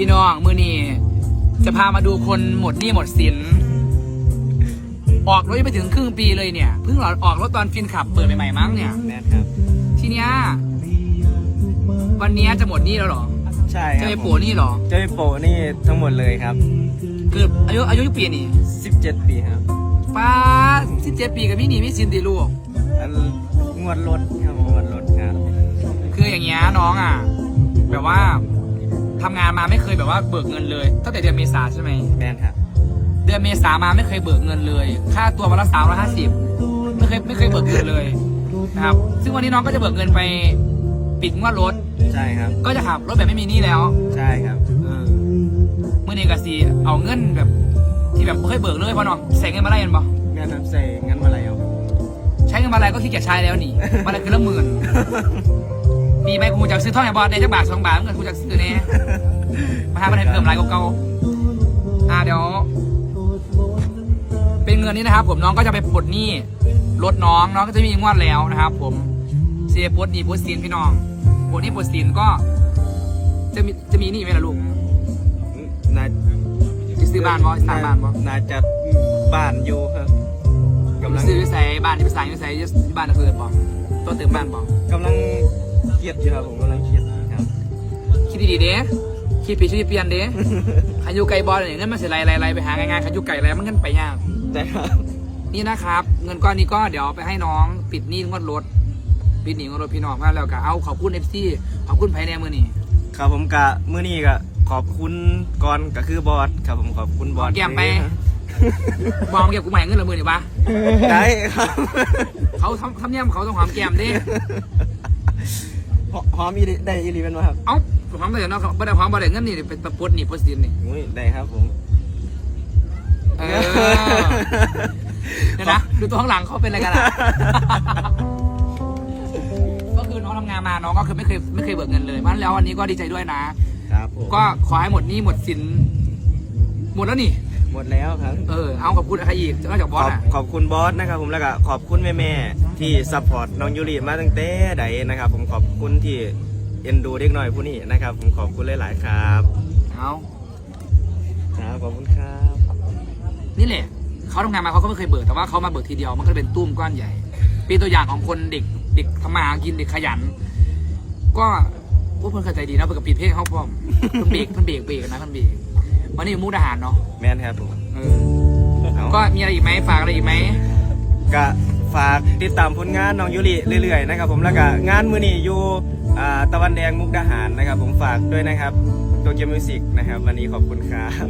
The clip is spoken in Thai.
พี่น้องมือนี้จะพามาดูคนหมดหนี้หมดสิน ออกรถยังไม่ถึงครึ่งปีเลยเนี่ย เพิ่งออกรถตอนฟินขับเปิดใหม่ๆมั้งเนี่ย แมนครับ ทีเนี้ยวันเนี้ยจะหมดหนี้แล้วเหรอ ใช่คจะรับไปโปะหนี้เหรอจะไปโปะนี่ทั้งหมดเลยครับคืออายุอายุกี่ปีนี่17 ปีครับ ป้าสิบเจ็ดปีกับพี่หนีไม่สินดีลูก อันงวดรถครับงวดรถครับ คืออย่างเงี้ยน้องอะ แบบว่า ทำงานมาไม่เคยแบบว่าเบิกเงินเลยตั้งแต่เดือนเมษาใช่ไหมแมนครับเดือนเมษามาไม่เคยเบิกเงินเลย ค่าตัววันละสามร้อยห้าสิบไม่เคยไม่เคยเบิกเงินเลยนะครับ ซึ่งวันนี้น้องก็จะเบิกเงินไปปิดงวดรถ ใช่ครับ ก็จะขับรถแบบไม่มีหนี้แล้ว ใช่ครับเออเมื่อนี้กสีเอาเงินแบบ ที่แบบไม่เคยเบิกเลยพ่อน้องใส่เงินมาได้ยันบ่แมนครับใส่งั้นมาแล้วใช้เงินมาอะไรก็ขี้เกียจใช้แล้วนี่มาอะไรคือละหมื่น มีไหมกูจะซื้อท่องอย่างบอลในจักบาทสองบาทเงินกูจะซื้อแน่มาหามาให้เพิ่มรายกว่าเก่าอ่าเดี๋ยว เป็นเงินนี้นะครับ ผมน้องก็จะไปปลดหนี้รถน้องน้องก็จะมีงวดแล้วนะครับ ผมเสียปลดหนี้ปลดสินพี่น้องปลดหนี้ปลดสินก็ จะมีจะมีหนี้ไหมล่ะลูกน่าจะซื้อบ้านบ่สร้างบ้านบ่น่าจะบ้านอยู่ครับกำลังซื้อวิสัยบ้านที่ไปสร้างวิสัยบ้านอำเภอบ่ตัวเติมบ้านบ่กำลัง เครียดอยู่ครับผมกำลังเครียดอยู่ครับ คิดดีๆเด้คิดผิดชีวิตเปลี่ยนเด้ขันอยู่ไกลบอลเนี่ยเงินมันเสียไรไรไรไปหาง่ายๆขันอยู่ไกลไรมันเงินไปยากแต่ครับ นี่นะครับ เงินก้อนนี้ก็เดี๋ยวไปให้น้องปิดหนี้งวดรถปิดหนี้งวดรถพี่น้องมาแล้วก็เอาขอบคุณเอฟซีขอบคุณไผ่แนมือนี่ครับผมกะมื้อนี้ก็ขอบคุณก่อนก็คือบอสครับผมขอบคุณบอสแก้มไปบอมเก็บกูใหม่เงินละหมื่นดีปะได้ครับ เขาทำทำเนี่ยเขาต้องหอมแก้มดิ หอมอีหลีได้อีหลีเป็นวะครับเอ้าหอมแต่เนาะบ่ได้หอมบ่ได้เงินนี่เป็นปดหนี่ปดสินนี่อุ้ยได้ครับผมเออเดี๋ยวนะดูตัวข้างหลังเขาเป็นอะไรกันอะ ก็คือน้องทำงานมาน้องก็คือไม่เคยไม่เคยเบิกเงินเลยเพราะฉะนั้นแล้ววันนี้ก็ดีใจด้วยนะ ครับผมก็ขอให้หมดหนี้หมดสิน หมดแล้วนี่ หมดแล้วครับ เออ เอาขอบคุณใครอีกนอกจากบอสขอบอะ ขอบคุณบอสนะครับผมแล้วก็ขอบคุณแม่แม่ๆที่ซัพพอร์ตน้องยูริมาตั้งแต่ใดนะครับ ผมขอบคุณที่เอ็นดูเด็กน้อยผู้นี้นะครับ ผมขอบคุณหลายๆครับ เอาครับขอบคุณครับนี่แหละ เขาทำงานมาเขาก็ไม่เคยเบิกแต่ว่าเขามาเบิกทีเดียว มันก็เป็นตุ้มก้อนใหญ่ เป็นตัวอย่างของคนเด็ก เด็กทำมาหากิน เด็กขยัน ก็พวกเพื่อนเข้าใจดีนะเพื่อนกับปิดเพลงเขาพร้อมเพื่อนเบรกเพื่อนเบรกเบรกนะเพื่อนเบรก วันนี้อยู่มุกดาหารเนาะแมนครับผมเออเอาก็มีอะไรอีกไหมฝากอะไรอีกไหมก็ฝากติดตามผลงานน้องยูริเรื่อยๆนะครับผมแล้วก็งานมือนี้อยู่อ่าตะวันแดงมุกดาหารนะครับ ผมฝากด้วยนะครับโตเกียวมิวสิกนะครับ วันนี้ขอบคุณครับ